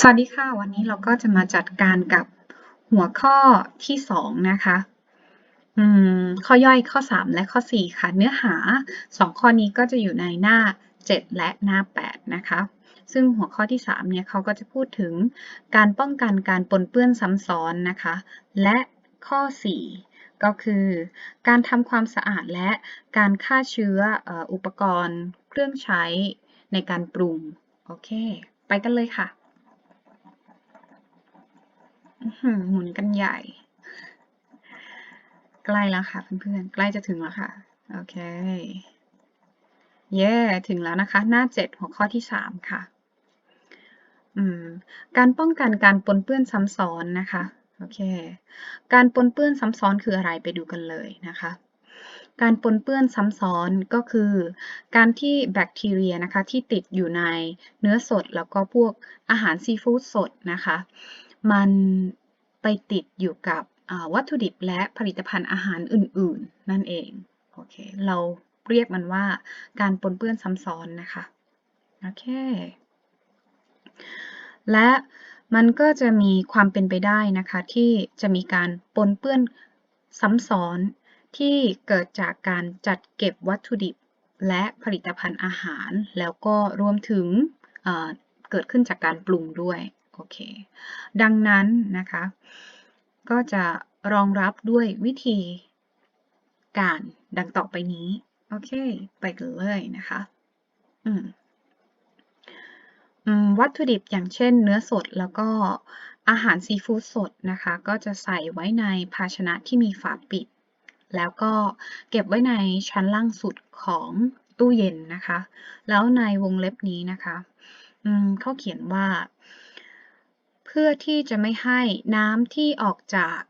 สวัสดีค่ะ วันนี้เราก็จะมาจัดการกับหัวข้อที่สองนะคะอืมข้อย่อยข้อ 3 และข้อ 4 ค่ะ เนื้อหา 2 ข้อนี้ก็จะอยู่ในหน้า 7 และหน้า 8 นะคะ ซึ่งหัวข้อที่ 3 เนี่ยเขาก็จะพูดถึงการป้องกันการปนเปื้อนซ้ำซ้อนนะคะ และข้อ 4 ก็คือ การทำความสะอาดและการฆ่าเชื้ออุปกรณ์ เครื่องใช้ในการปรุง โอเค ไปกันเลยค่ะ หมุนกันใหญ่ ใกล้แล้วค่ะเพื่อนๆ ใกล้จะถึงแล้วค่ะ โอเค เย้ถึงแล้วนะคะ หน้า 7 หัวข้อที่ 3 ค่ะ การป้องกันการปนเปื้อนซ้ำซ้อนนะคะ โอเค การปนเปื้อนซ้ำซ้อนคืออะไรไปดูกันเลยนะคะการปนเปื้อนซ้ำซ้อนก็คือ การที่แบคทีเรียนะคะที่ติดอยู่ในเนื้อสดแล้วก็พวกอาหารซีฟู้ดสดนะคะ มันไปติดอยู่กับวัตถุดิบและผลิตภัณฑ์อาหารอื่น ๆ นั่นเอง โอเค เราเรียกมันว่าการปนเปื้อนซ้ำซ้อนนะคะ โอเค และมันก็จะมีความเป็นไปได้นะคะที่จะมีการปนเปื้อนซ้ำซ้อนที่เกิดจากการจัดเก็บวัตถุดิบและผลิตภัณฑ์อาหาร แล้วก็รวมถึงเเกิดขึ้นจากการปรุงด้วย โอเค ดังนั้นนะคะ ก็จะรองรับด้วยวิธีการดังต่อไปนี้ โอเค ไปกันเลยนะคะ อืมวัตถุดิบอย่างเช่นเนื้อสดแล้วก็อาหารซีฟู้ดสดนะคะ ก็จะใส่ไว้ในภาชนะที่มีฝาปิด แล้วก็เก็บไว้ในชั้นล่างสุดของตู้เย็นนะคะ แล้วในวงเล็บนี้นะคะเขาเขียนว่า พื่อที่จะไม่ให้น้ำที่ออกจาก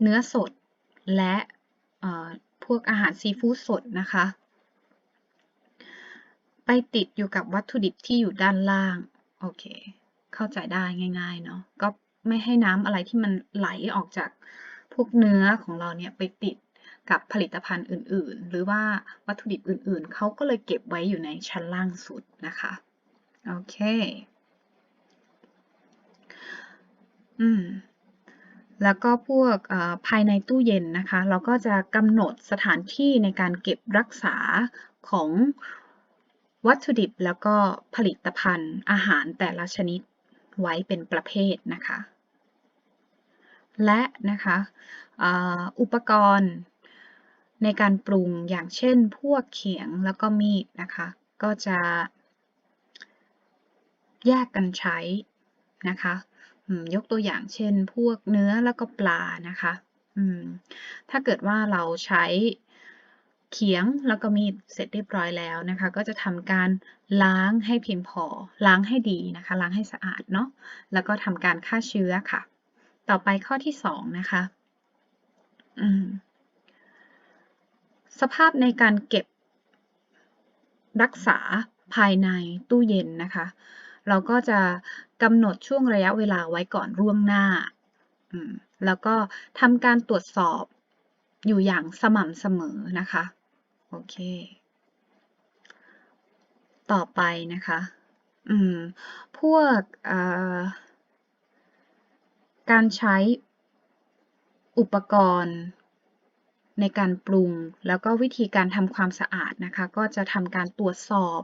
เนื้อสดและพวกอาหารซีฟู้ดสดนะคะ ไปติดอยู่กับวัตถุดิบที่อยู่ด้านล่าง โอเค เข้าใจได้ง่าย ๆ เนาะก็ไม่ให้น้ำอะไรที่มันไหลออกจากพวกเนื้อของเราเนี่ยไปติดกับผลิตภัณฑ์อื่น ๆ หรือว่าวัตถุดิบอื่น ๆ เขาก็เลยเก็บไว้อยู่ในชั้นล่างสุดนะคะ โอเค อืม แล้วก็พวกภายในตู้เย็นนะคะ เราก็จะกำหนดสถานที่ในการเก็บรักษาของวัตถุดิบแล้วก็ผลิตภัณฑ์อาหารแต่ละชนิดไว้เป็นประเภทนะคะ และนะคะอุปกรณ์ในการปรุงอย่างเช่น พวกเขียงแล้วก็มีดนะคะ ก็จะแยกกันใช้นะคะ ยกตัวอย่างเช่น พวกเนื้อแล้วก็ปลานะคะถ้าเกิดว่าเราใช้เขียงแล้วก็มีดเสร็จเรียบร้อยแล้วนะคะ ก็จะทำการล้างให้เพียงพอ ล้างให้ดีนะคะ ล้างให้สะอาดเนาะแล้วก็ทำการฆ่าเชื้อค่ะ ต่อไปข้อที่สองนะคะสภาพในการเก็บรักษาภายในตู้เย็นนะคะ เราก็จะ กำหนดช่วงระยะเวลาไว้ก่อนล่วงหน้า แล้วก็ทำการตรวจสอบอยู่อย่างสม่ำเสมอนะคะ โอเค ต่อไปนะคะ อืม พวกการใช้อุปกรณ์ในการปรุง แล้วก็วิธีการทำความสะอาดนะคะ ก็จะทำการตรวจสอบ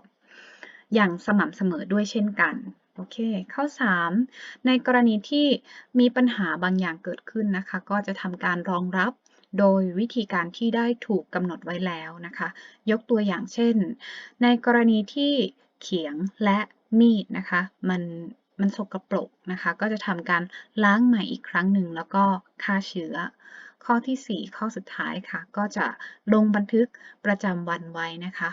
อย่างสม่ำเสมอด้วยเช่นกัน โอเค ข้อ 3 ในกรณีที่มีปัญหาบางอย่างเกิดขึ้นนะคะ ก็จะทำการรองรับโดยวิธีการที่ได้ถูกกำหนดไว้แล้วนะคะ ยกตัวอย่างเช่น ในกรณีที่เขียงและมีดนะคะ มันมันสกปรกนะคะ ก็จะทำการล้างใหม่อีกครั้งหนึ่งแล้วก็ฆ่าเชื้อ ข้อที่ 4 ข้อสุดท้ายค่ะ ก็จะลงบันทึกประจำวันไว้นะคะ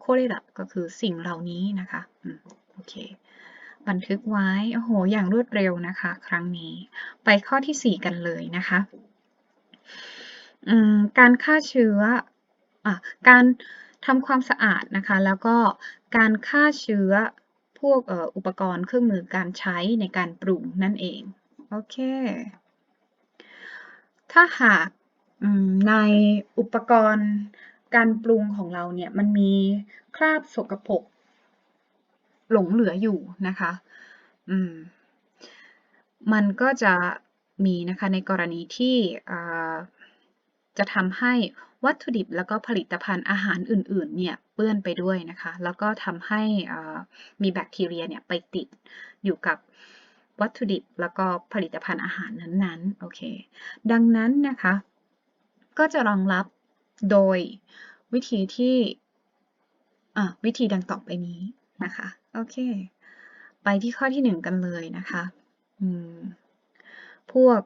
โคเรดับก็คือสิ่งเหล่านี้นะคะโอเค บันทึกไว้ โอ้โห อย่างรวดเร็วนะคะ ครั้งนี้ ไปข้อที่ 4 กันเลยนะคะ การฆ่าเชื้ออการทำความสะอาดนะคะ แล้วก็การฆ่าเชื้อพวกอุปกรณ์เครื่องมือการใช้ในการปรุงนั่นเอง โอเค ถ้าหากในอุปกรณ์การปรุงของเราเนี่ยมันมีคราบสกปรก หลงเหลืออยู่นะคะ อืม มันก็จะมีนะคะในกรณีที่จะทำให้วัตถุดิบแล้วก็ผลิตภัณฑ์อาหารอื่นๆเนี่ยเปื้อนไปด้วยนะคะ แล้วก็ทำให้มีแบคทีเรียเนี่ยไปติดอยู่กับวัตถุดิบแล้วก็ผลิตภัณฑ์อาหารนั้นๆ โอเค ดังนั้นนะคะ ก็จะรองรับโดยวิธีที่วิธีดังต่อไปนี้ นะคะ โอเค ไปที่ข้อที่หนึ่งกันเลยนะคะพวก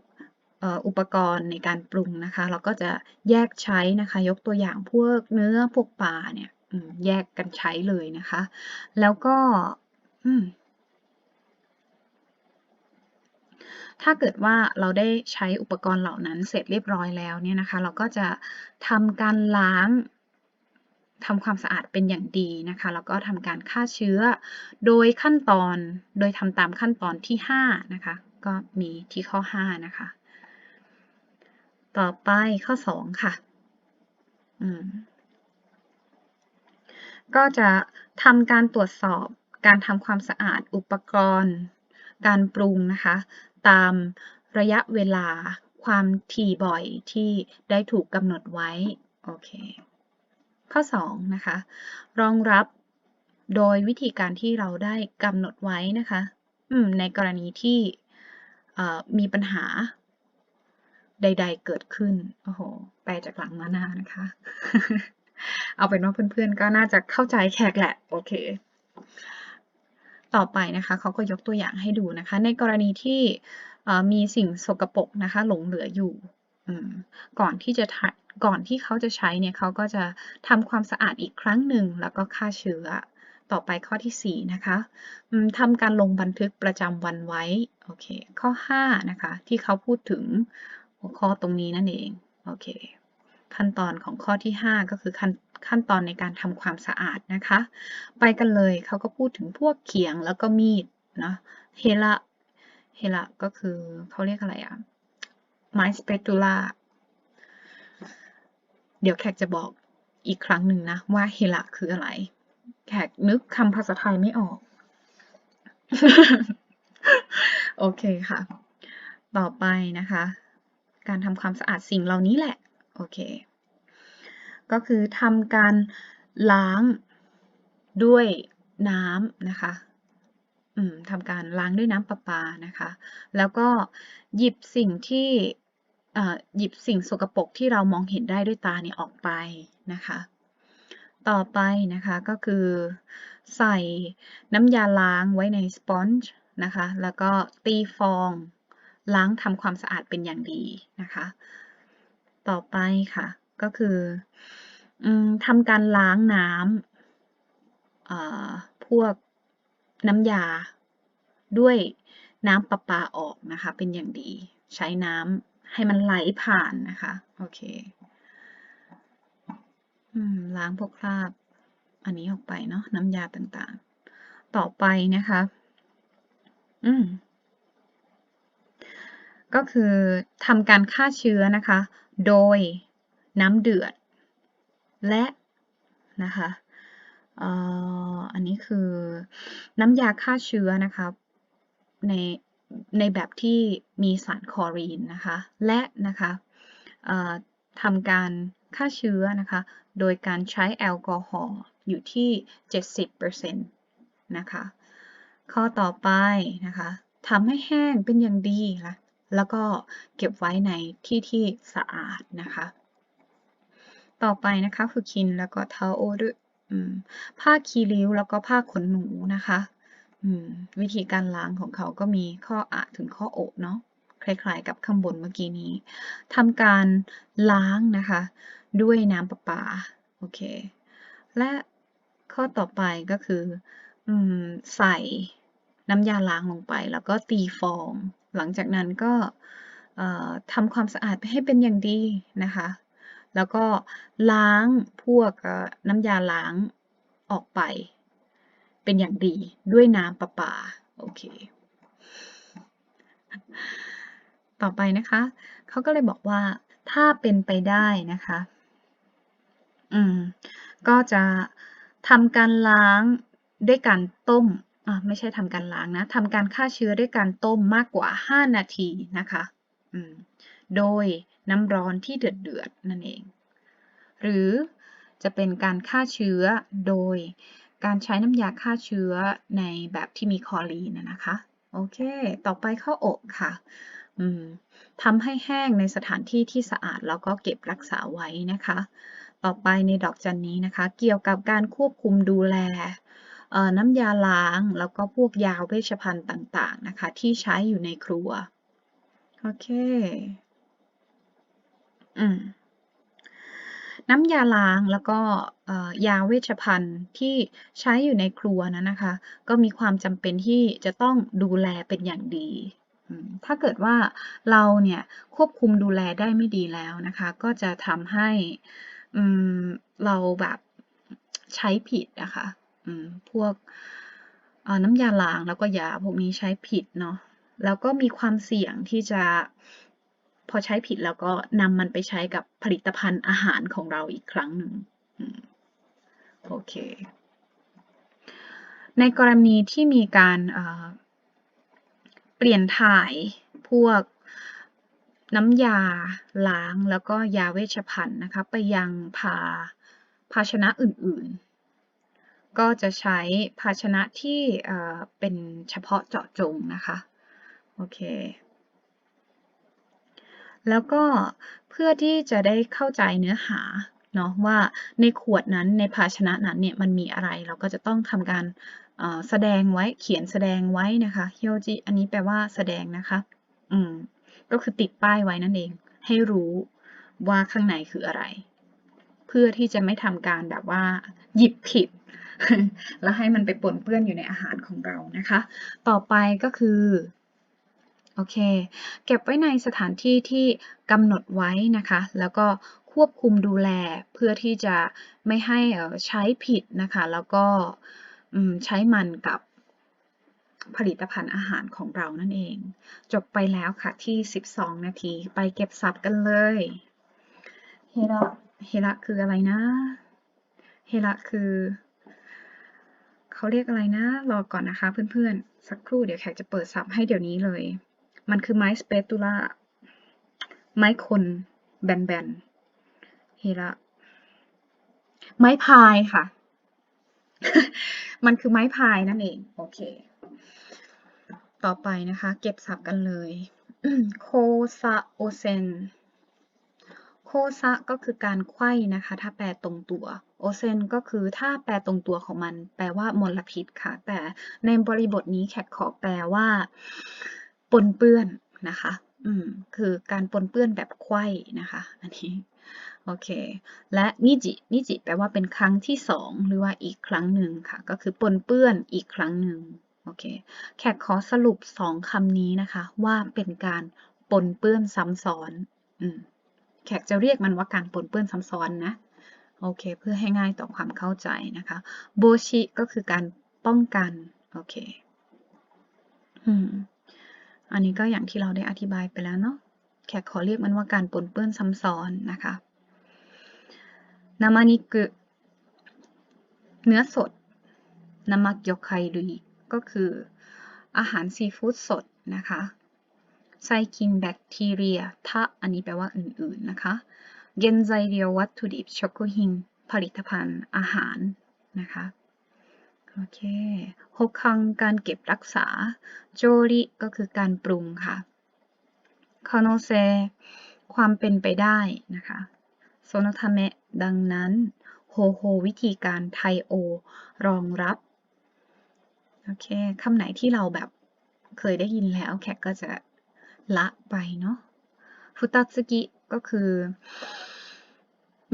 อุปกรณ์ในการปรุงนะคะ เราก็จะแยกใช้นะคะ ยกตัวอย่างพวกเนื้อพวกปลาเนี่ยแยกกันใช้เลยนะคะ แล้วก็ถ้าเกิดว่าเราได้ใช้อุปกรณ์เหล่านั้นเสร็จเรียบร้อยแล้วเนี่ยนะคะ เราก็จะทำการล้าง ทำความสะอาดเป็นอย่างดีนะคะ แล้วก็ทำการฆ่าเชื้อ โดยขั้นตอน โดยทำตามขั้นตอนที่ 5 นะคะ ก็มีที่ข้อ 5 นะคะ ต่อไปข้อ 2 ค่ะ ก็จะทำการตรวจสอบการทำความสะอาดอุปกรณ์ การปรุงนะคะ ตามระยะเวลาความถี่บ่อยที่ได้ถูกกำหนดไว้ โอเค ข้อ2นะคะรองรับโดยวิธีการที่เราได้กำหนดไว้นะคะในกรณีที่มีปัญหาใด ๆ เกิดขึ้น โอ้โห แปลจากหลังมาหน้านะคะ เอาเป็นว่าเพื่อนๆ ก็น่าจะเข้าใจแขกแหละ โอเค ต่อไปนะคะ เขาก็ยกตัวอย่างให้ดูนะคะ ในกรณีที่มีสิ่งสกปรกนะคะ หลงเหลืออยู่ ก่อนที่จะก่อนที่เขาจะใช้เนี่ยเขาก็จะทำความสะอาดอีกครั้งหนึ่งแล้วก็ฆ่าเชื้อ ต่อไปข้อที่ 4 นะคะทำการลงบันทึกประจำวันไว้ โอเค ข้อ 5 นะคะ ที่เขาพูดถึงหัวข้อตรงนี้นั่นเอง โอเค ขั้นตอนของข้อที่ 5 ก็คือขั้นขั้นตอนในการทำความสะอาดนะคะ ไปกันเลยเขาก็พูดถึงพวกเขียงแล้วก็มีดนะเฮละเฮละก็คือเขาเรียกอะไรอะ ไม้สเปตูล่าเดี๋ยวแขกจะบอกอีกครั้งหนึ่งนะ ว่าเฮละคืออะไร แขกนึกคำภาษาไทยไม่ออก โอเคค่ะ ต่อไปนะคะ การทำความสะอาดสิ่งเหล่านี้แหละ โอเค ก็คือทำการล้างด้วยน้ำนะคะทำการล้างด้วยน้ำประปานะคะ แล้วก็หยิบสิ่งที่ หยิบสิ่งสกปรกที่เรามองเห็นได้ด้วยตาเนี่ยออกไปนะคะ ต่อไปนะคะก็คือใส่น้ำยาล้างไว้ในสปอนจ์นะคะ แล้วก็ตีฟองล้างทำความสะอาดเป็นอย่างดีนะคะ ต่อไปค่ะก็คือทำการล้างน้ำพวกน้ำยาด้วยน้ำประปาออกนะคะ เป็นอย่างดีใช้น้ำ ให้มันไหลผ่านนะคะ โอเคล้างพวกคราบ อันนี้ออกไปเนาะน้ำยาต่างๆ ต่อไปนะคะ อืมก็คือทำการฆ่าเชื้อนะคะ โดยน้ำเดือด และนะคะอันนี้คือน้ำยาฆ่าเชื้อนะคะใน ในแบบที่มีสารคลอรีนนะคะ และนะคะทำการฆ่าเชื้อนะคะ โดยการใช้แอลกอฮอล์อยู่ที่ 70%นะคะ ข้อต่อไปนะคะทำให้แห้งเป็นอย่างดีค่ะแล้วก็เก็บไว้ในที่ที่สะอาดนะคะ ต่อไปนะคะคือคินแล้วก็เทาโอด้วยผ้าคีริ้วแล้วก็ผ้าขนหนูนะคะ วิธีการล้างของเขาก็มีข้ออะถึงข้อโอเนาะคล้ายๆกับข้างบนเมื่อกี้นี้ทำการล้างนะคะ ด้วยน้ำประปาโอเค และข้อต่อไปก็คืออใส่น้ำยาล้างลงไป แล้วก็ตีฟอง หลังจากนั้นก็ทำความสะอาดให้เป็นอย่างดีนะคะ แล้วก็ล้างพวกน้ำยาล้างออกไป เป็นอย่างดีด้วยน้ำประปา โอเค ต่อไปนะคะ เขาก็เลยบอกว่า ถ้าเป็นไปได้นะคะ อืม ก็จะทำการล้างด้วยการต้มอ่าไม่ใช่ทำการล้างนะทำการฆ่าเชื้อด้วยการต้มมากกว่า 5 นาทีนะคะ อืม โดยน้ำร้อนที่เดือดเดือดนั่นเอง หรือจะเป็นการฆ่าเชื้อโดย การใช้น้ำยาฆ่าเชื้อในแบบที่มีคอรีนนะคะ โอเค ต่อไปข้าวอบค่ะทำให้แห้งในสถานที่ที่สะอาดแล้วก็เก็บรักษาไว้นะคะ ต่อไปในดอกจันนี้นะคะ เกี่ยวกับการควบคุมดูแลน้ำยาล้างแล้วก็พวกยาเวชภัณฑ์ต่างๆนะคะ ที่ใช้อยู่ในครัว โอเค อืม น้ำยาล้างแล้วก็ยาเวชภัณฑ์ที่ใช้อยู่ในครัวนั้นนะคะ ก็มีความจำเป็นที่จะต้องดูแลเป็นอย่างดี ถ้าเกิดว่าเราเนี่ยควบคุมดูแลได้ไม่ดีแล้วนะคะ ก็จะทำให้เราแบบใช้ผิดนะคะพวกน้ำยาล้างแล้วก็ยาพวกนี้ใช้ผิดเนาะแล้วก็มีความเสี่ยงที่จะ พอใช้ผิดแล้วก็นำมันไปใช้กับผลิตภัณฑ์อาหารของเราอีกครั้งหนึ่งโอเค ในกรณีที่มีการเอ่อเปลี่ยนถ่ายพวกน้ำยาล้างแล้วก็ยาเวชภัณฑ์นะคะไปยังภาภาชนะอื่นๆ ก็จะใช้ภาชนะที่เอ่อเป็นเฉพาะเจาะจงนะคะ โอเค แล้วก็เพื่อที่จะได้เข้าใจเนื้อหาเนาะว่าในขวดนั้นในภาชนะนั้นเนี่ยมันมีอะไร เราก็จะต้องทำการแสดงไว้เขียนแสดงไว้นะคะเฮียวจิอันนี้แปลว่าแสดงนะคะอืมก็คือติดป้ายไว้นั่นเอง ให้รู้ว่าข้างในคืออะไร เพื่อที่จะไม่ทำการแบบว่า หยิบผิด แล้วให้มันไปปนเปื้อนอยู่ในอาหารของเรานะคะ ต่อไปก็คือ โอเค เก็บไว้ในสถานที่ที่กำหนดไว้นะคะ แล้วก็ควบคุมดูแลเพื่อที่จะไม่ให้ใช้ผิดนะคะ แล้วก็ใช้มันกับผลิตภัณฑ์อาหารของเรานั่นเอง จบไปแล้วค่ะที่ 12 นาที ไปเก็บศัพท์กันเลยเฮระเฮระคืออะไรนะเฮระคือเขาเรียกอะไรนะ รอก่อนนะคะเพื่อนๆ สักครู่เดี๋ยวแขกจะเปิดศัพท์ให้เดี๋ยวนี้เลย มันคือไม้สเปตูล่า ไม้คน แบนๆเฮระไม้พายค่ะ มันคือไม้พายนั่นเอง โอเค ต่อไปนะคะ เก็บศัพท์กันเลยโคซาโอเซนโคซะก็คือการไขว้นะคะ ถ้าแปลตรงตัว โอเซนก็คือถ้าแปลตรงตัวของมัน แปลว่ามลพิษค่ะ แต่ในบริบทนี้แขกขอแปลว่า ปนเปื้อนนะคะ อืม คือการปนเปื้อนแบบไข้นะคะ อันนี้ โอเค และนิจิ นิจิ แปลว่าเป็นครั้งที่สองหรือว่าอีกครั้งหนึ่งค่ะ ก็คือปนเปื้อนอีกครั้งหนึ่ง โอเค แขกขอสรุปสองคำนี้นะคะ ว่าเป็นการปนเปื้อนซ้ำซ้อน อืม แขกจะเรียกมันว่าการปนเปื้อนซ้ำซ้อนนะ โอเค เพื่อให้ง่ายต่อความเข้าใจนะคะ โบชิ ก็คือการป้องกัน โอเค อืม อันนี้ก็อย่างที่เราได้อธิบายไปแล้วเนาะแขกขอเรียกมันว่าการปนเปื้อนซ้ำซ้อนนะคะนามานิกุเนื้อสดนามักยกไครุยก็คืออาหารซีฟู้ดสดนะคะไซคินแบคทีเรียทะอันนี้แปลว่าอื่นๆนะคะเกนไซเรียวัตถุดิบช็อกโกฮิงผลิตภัณฑ์อาหารนะคะ โอเคหกคังการเก็บรักษาโจริก็คือการปรุงค่ะคาโนเซความเป็นไปได้นะคะโซโนทาเมะดังนั้นโฮโฮวิธีการไทโอ รองรับโอเคคำไหนที่เราแบบเคยได้ยินแล้วแขกก็จะละไปเนาะฟุต a สึกิก็คือ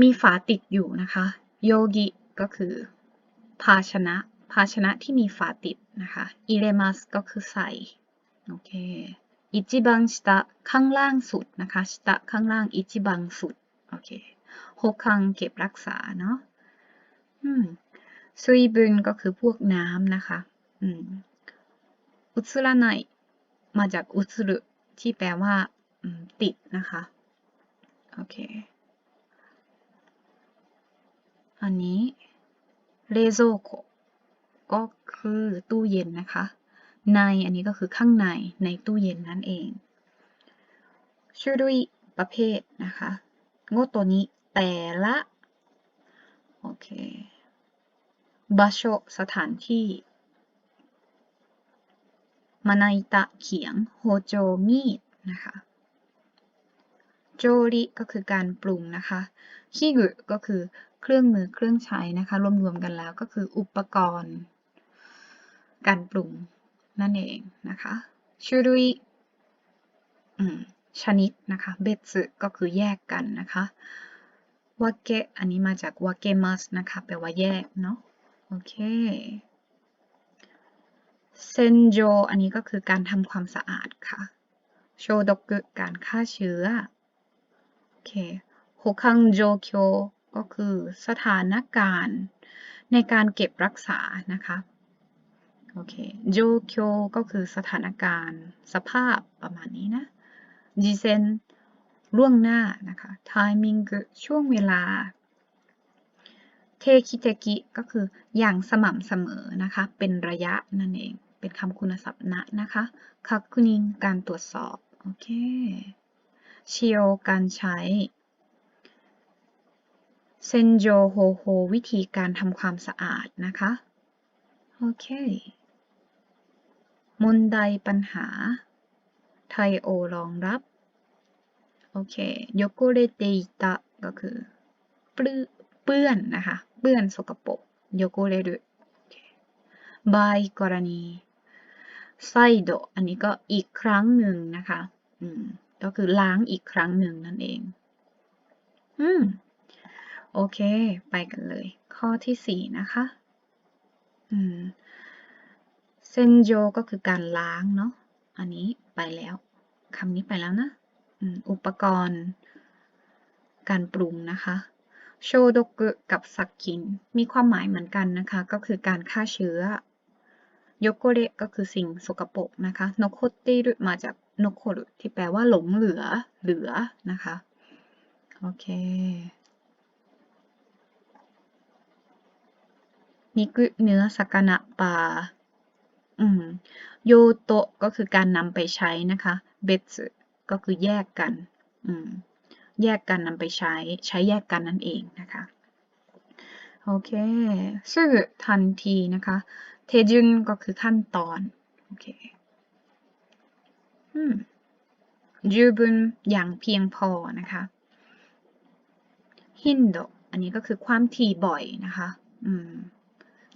มีฝาติดอยู่นะคะ โยกิก็คือ ภาชนะ ภาชนะที่มีฝาติดนะคะอิเรมัสก็คือใส่ โอเคอิจิบังชิตะข้างล่างสุดนะคะชิตะข้างล่างอิจิบังสุด โอเคหกคังเก็บรักษาเนาะอืมซุยบุนก็คือพวกน้ำนะคะ อืมอุระไนมาจากอุตรุที่แปลว่าติดนะคะ โอเค อันนี้เลโซโค ก็คือตู้เย็นนะคะ ในอันนี้ก็คือข้างในในตู้เย็นนั่นเองชื่อด้วยประเภทนะคะโงตัวนี้แต่ละโอเคบาโชสถานที่มานาอิตะเขียงโฮโจมีดนะคะโจริก็คือการปรุงนะคะคิกุก็คือเครื่องมือเครื่องใช้นะคะ รวมๆกันแล้วก็คืออุปกรณ์ การปรุงนั่นเองนะคะชูรุยชนิดนะคะเบสึก็คือแยกกันนะคะวาเกะอันนี้มาจากวาเกมัสนะคะแปลว่าแยกเนาะโอเคเซนโจอันนี้ก็คือการทำความสะอาดค่ะโชโดกุการฆ่าเชื้อโอเคโฮคังโจโคก็คือสถานการณ์ในการเก็บรักษานะคะ โอเคโจโคก็คือสถานการณ์ สภาพประมาณนี้นะจิเซนล่วงหน้านะคะไทมิงช่วงเวลาเทคิเตกิก็คืออย่างสม่ำเสมอนะคะ เป็นระยะนั่นเอง เป็นคำคุณศัพท์นะนะคะคักคุนิงการตรวจสอบ โอเคเชียวการใช้เซนโจโฮโฮวิธีการทำความสะอาดนะคะ โอเค มนไดปัญหา ไทโอรองรับ โอเคโยโกเรเตอิตะก็คือเปื้อนนะคะ เปื้อนสกปรกโยโกเรรุบายกรณีไซโดอันนี้ก็อีกครั้งหนึ่งนะคะ อืม ก็คือล้างอีกครั้งหนึ่งนั่นเอง อืม โอเค ไปกันเลย ข้อที่สี่นะคะ อืม เซนโจก็คือการล้างเนาะ อันนี้ไปแล้วคำนี้ไปแล้วนะ อุปกรณ์ การปรุงนะคะโชโดกุกับสักกิน มีความหมายเหมือนกันนะคะ ก็คือการฆ่าเชื้อโยโกเรก็คือสิ่งสกปรกนะคะโนโคติรุมาจากโนโครุที่แปลว่าหลงเหลือเหลือนะคะ โอเคนิกุเนื้อสักนะปลา อืมโยโตก็คือการนำไปใช้นะคะเบสก็คือแยกกัน อืมแยกกันนำไปใช้ ใช้แยกกันนั่นเองนะคะ โอเคซึ่งทันทีนะคะเทจุนก็คือขั้นตอน โอเคอืมจูบุนอย่างเพียงพอนะคะฮินโดอันนี้ก็คือความถี่บ่อยนะคะ อืม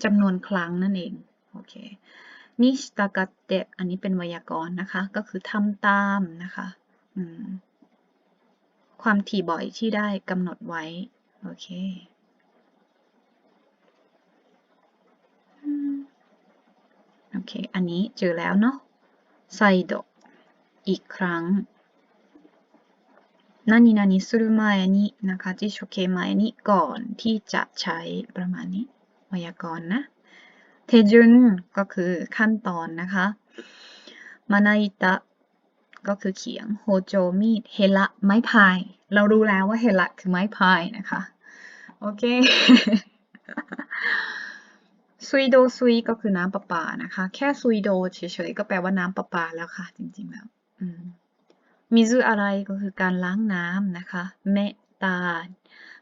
จำนวนครั้งนั่นเอง โอเค นิสตากะเตะอันนี้เป็นไวยากรณ์นะคะ ก็คือทำตามนะคะความถี่บ่อยที่ได้กำหนดไว้ โอเคโอเค อันนี้เจอแล้วเนาะไซโดอีกครั้งนนินานิสุรุมาเอนินะคะจิโชเคมาเอนิก่อนที่จะใช้ประมาณนี้ไวยากรณ์นะ เทจุนก็คือขั้นตอนนะคะมานาอิตะก็คือเขียงโฮโจมีดเฮละไม้พาย เรารู้แล้วว่าเฮละคือไม้พายนะคะ โอเคซุยโดซุยก็คือน้ำประปานะคะ แค่ซุยโดเฉยๆก็แปลว่าน้ำประปาแล้วค่ะ จริงๆแล้วมิซุอะไรก็คือการล้างน้ำนะคะเมตา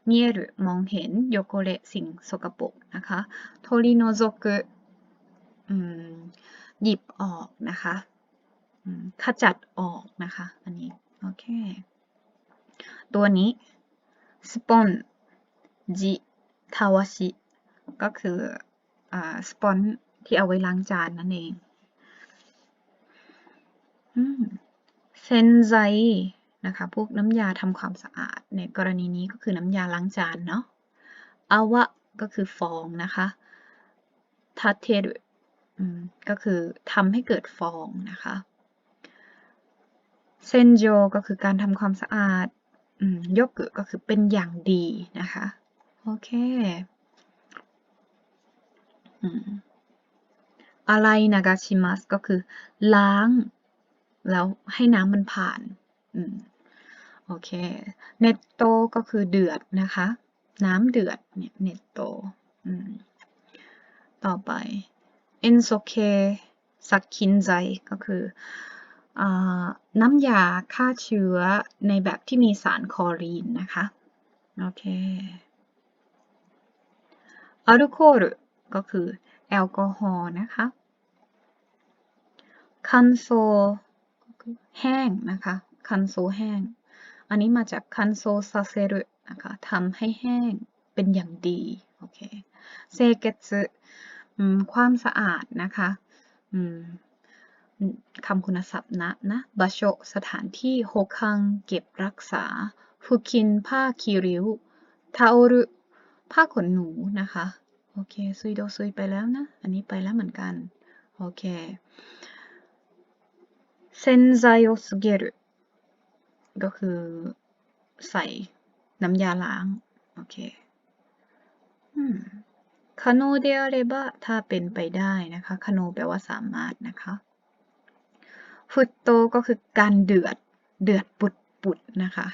เมียรุมองเห็นโยโกเรสิ่งสกปรกนะคะโทริโนโซกุหยิบออกนะคะขจัดออกนะคะ อันนี้ โอเค ตัวนี้สปอนจิทาวาชิก็คือสปอนที่เอาไว้ล้างจานนั่นเองเซนไซ นะคะ พวกน้ำยาทำความสะอาด ในกรณีนี้ก็คือน้ำยาล้างจานเนาะอาวะก็คือฟองนะคะทัเทรุก็คือทำให้เกิดฟองนะคะเซนโจก็คือการทำความสะอาดยกก็คือเป็นอย่างดีนะคะ โอเคอะไรนากาชิมัสก็คือล้าง แล้วให้น้ำมันผ่าน โอเคเนตโตก็คือเดือดนะคะ น้ำเดือดเนี่ยเนตโตต่อไปเอนโซเคสักคินไซก็คืออน้ำยาฆ่าเชื้อในแบบที่มีสารคลอรีนนะคะ โอเคอัลโคอลก็คือแอลกอฮอล์นะคะคันโซก็คือแห้งนะคะคันโซแห้ง อันนี้มาจากคันโซซาเซรุนะคะทำให้แห้งเป็นอย่างดีโอเคเซเกตสึความสะอาดนะคะคำคุณศัพท์นะนะบาโชสถานที่โฮคังเก็บรักษาฟุคินผ้าคีริวทาโอรุผ้าขนหนูนะคะโอเคซุยโดซุยไปแล้วนะ อันนี้ไปแล้วเหมือนกัน โอเคเซนไซโอสเกรุ ก็คือใส่น้ำยาล้าง โอเคคาโนเดอเรบะถ้าเป็นไปได้นะคะคาโนแปลว่าสามารถนะคะฟุตโตก็คือการเดือด เดือดปุดปุดนะคะ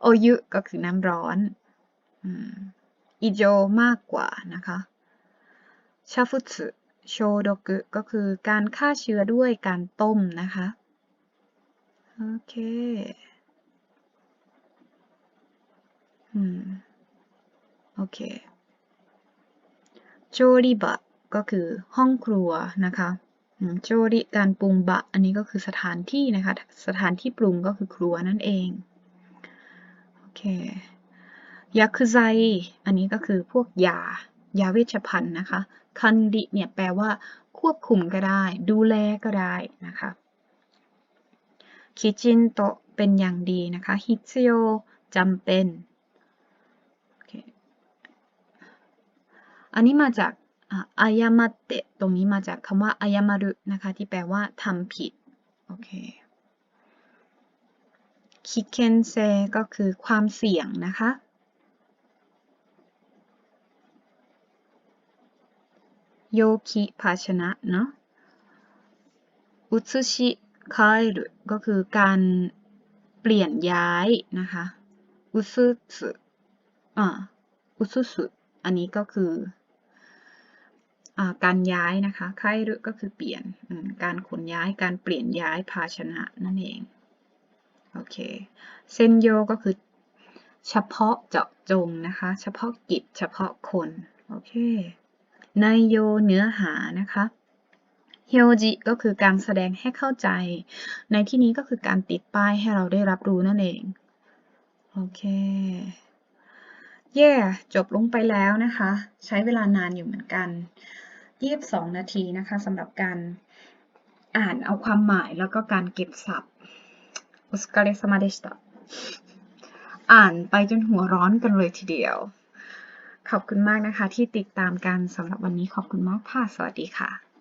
โอยุก็คือน้ำร้อนอิโจมากกว่านะคะชาฟุตสึโชโดกุก็คือการฆ่าเชื้อด้วยการต้มนะคะ โอเค อืม โอเค โจริบะ ก็คือห้องครัวนะคะโจริการปรุงบะ อันนี้ก็คือสถานที่นะคะ สถานที่ปรุงก็คือครัวนั่นเอง โอเค ยาคือไซ อันนี้ก็คือพวกยา ยาเวชภัณฑ์นะคะ คันดิเนี่ยแปลว่าควบคุมก็ได้ ดูแลก็ได้นะคะ คิจินโตเป็นอย่างดีนะคะฮิตโยจำเป็น อันนี้มาจากอายามาเตะตรงนี้มาจากคำว่าอายามารุนะคะ ที่แปลว่าทำผิด โอเคคิเคนเซก็คือความเสี่ยงนะคะ โยคิภาชนะเนาะอุตชิ คายรุก็คือการเปลี่ยนย้ายนะคะอุซุสึอ่าอุซุสึอันนี้ก็คือการย้ายนะคะไครุก็คือเปลี่ยน การขนย้าย การเปลี่ยนย้ายภาชนะนั่นเอง โอเค เซนโยก็คือเฉพาะเจาะจงนะคะ เฉพาะกิจ เฉพาะคน โอเค ในโยเนื้อหานะคะ เฮโอจิก็คือการแสดงให้เข้าใจ ในที่นี้ก็คือการติดป้ายให้เราได้รับรู้นั่นเอง โอเค เย่จบลงไปแล้วนะคะ ใช้เวลานานอยู่เหมือนกัน 22 นาทีนะคะสำหรับการอ่านเอาความหมายแล้วก็การเก็บศัพท์อุสการ์เรสมาเดสตอ่านไปจนหัวร้อนกันเลยทีเดียว ขอบคุณมากนะคะที่ติดตามกันสำหรับวันนี้ขอบคุณมากค่ะ สวัสดีค่ะ